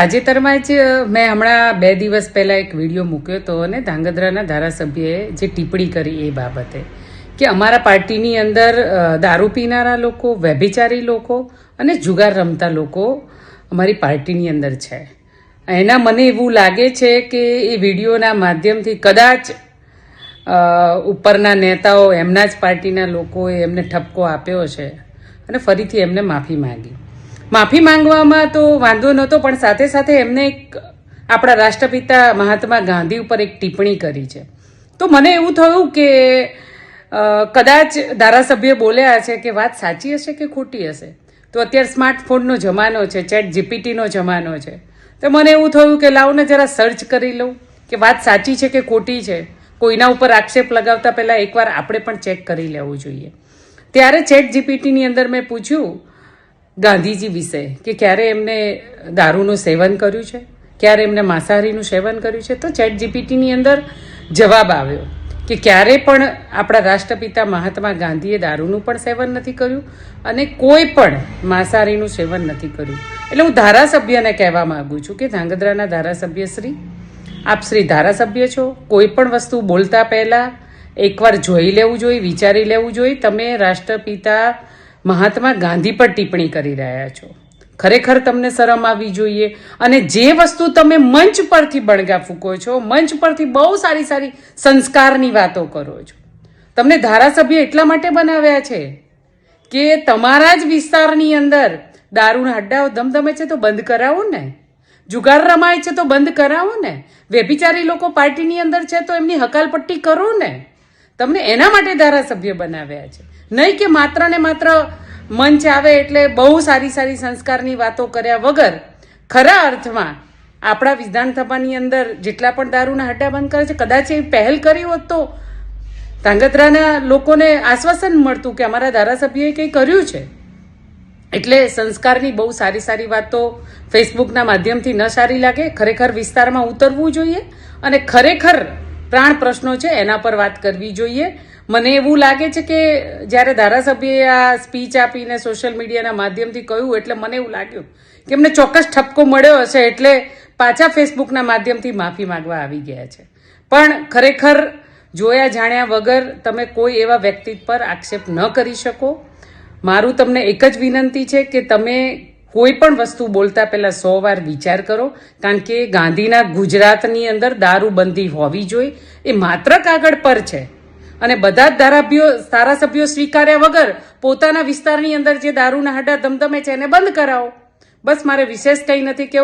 તાજેતરમાં જ મેં હમણાં બે દિવસ પહેલાં એક વીડિયો મૂક્યો હતો અને ધાંગધ્રાના ધારાસભ્યએ જે ટિપ્પણી કરી એ બાબતે કે અમારા પાર્ટીની અંદર દારૂ પીનારા લોકો, વ્યભિચારી લોકો અને જુગાર રમતા લોકો અમારી પાર્ટીની અંદર છે. એના મને એવું લાગે છે કે એ વિડીયોના માધ્યમથી કદાચ ઉપરના નેતાઓ, એમના જ પાર્ટીના લોકોએ એમને ઠપકો આપ્યો છે અને ફરીથી એમને માફી માંગી. માફી માંગવામાં તો વાંધો નહોતો, પણ સાથે સાથે એમને એક આપણા રાષ્ટ્રપિતા મહાત્મા ગાંધી ઉપર એક ટિપ્પણી કરી છે. તો મને એવું થયું કે કદાચ ધારાસભ્ય બોલ્યા છે કે વાત સાચી હશે કે ખોટી હશે? તો અત્યારે સ્માર્ટફોનનો જમાનો છે, ચેટ જીપીટીનો જમાનો છે. તો મને એવું થયું કે લાવને જરા સર્ચ કરી લઉં કે વાત સાચી છે કે ખોટી છે? કોઈના ઉપર આક્ષેપ લગાવતા પહેલાં એકવાર આપણે પણ ચેક કરી લેવું જોઈએ. ત્યારે ચેટ જીપીટીની અંદર મેં પૂછ્યું ગાંધીજી વિશે, કે ક્યારે એમને દારૂનું સેવન કર્યું છે? ક્યારે એમને માંસાહારીનું સેવન કર્યું છે? તો ચેટ જીપીટીની અંદર જવાબ આવ્યો કે ક્યારે પણ આપણા રાષ્ટ્રપિતા મહાત્મા ગાંધીએ દારૂનું પણ સેવન નથી કર્યું અને કોઈ પણ માંસાહારીનું સેવન નથી કર્યું. એટલે હું ધારાસભ્યને કહેવા માગું છું કે ધાંગધ્રાના ધારાસભ્ય શ્રી, આપ શ્રી ધારાસભ્ય છો, કોઈ પણ વસ્તુ બોલતા પહેલાં એકવાર જોઈ લેવું જોઈએ, વિચારી લેવું જોઈએ. તમે રાષ્ટ્રપિતા મહાત્મા ગાંધી પર ટિપ્પણી કરી રહ્યા છો. ખરેખર તમને શરમ આવવી જોઈએ અને જે વસ્તુ તમે મંચ પરથી બણગા ફૂકો છો, મંચ પરથી બહુ સારી સારી સંસ્કારની વાતો કરો છો. તમને ધારાસભ્ય એટલા માટે બનાવ્યા છે કે તમારા જ વિસ્તારની અંદર દારૂના હડ્ડાઓ ધમધમે છે તો બંધ કરાવો ને. જુગાર રમાય છે તો બંધ કરાવો ને. વેભિચારી લોકો પાર્ટીની અંદર છે તો એમની હકાલપટ્ટી કરો ને. તમને એના માટે ધારાસભ્ય બનાવ્યા છે. નહીં કે માત્ર ને માત્ર મંચ આવે એટલે બહુ સારી સારી સંસ્કારની વાતો કર્યા વગર ખરા અર્થમાં આપણા વિધાનસભાની અંદર જેટલા પણ દારૂના હડ્ડા બંધ કરે છે, કદાચ એ પહેલ કરી હોત તો ધાંગધ્રાના લોકોને આશ્વાસન મળતું કે અમારા ધારાસભ્યએ કંઈ કર્યું છે. એટલે સંસ્કારની બહુ સારી સારી વાતો ફેસબુકના માધ્યમથી ન સારી લાગે, ખરેખર વિસ્તારમાં ઉતરવું જોઈએ અને ખરેખર પ્રાણ પ્રશ્નો છે, એના પર વાત કરવી જોઈએ. મને એવું લાગે છે કે જ્યારે ધારાસભ્યએ આ સ્પીચ આપીને સોશિયલ મીડિયાના માધ્યમથી કહ્યું, એટલે મને એવું લાગ્યું કે એમને ચોક્કસ ઠપકો મળ્યો હશે, એટલે પાછા ફેસબુકના માધ્યમથી માફી માંગવા આવી ગયા છે. પણ ખરેખર જોયા જાણ્યા વગર તમે કોઈ એવા વ્યક્તિ પર આક્ષેપ ન કરી શકો. મારું તમને એક જ વિનંતી છે કે તમે કોઈ પણ વસ્તુ બોલતા પહેલા સો વાર વિચાર કરો, કારણ કે ગાંધીના ગુજરાતની અંદર દારૂબંધી હોવી જોઈએ. એ માત્ર કાગળ પર છે. અને બધા જ ધારાભ્યો ધારાસભ્યો સ્વીકાર્યા વગર પોતાના વિસ્તારની અંદર જે દારૂના હાડા ધમધમે છે એને બંધ કરાવો. બસ મારે વિશેષ કંઈ નથી કેવું.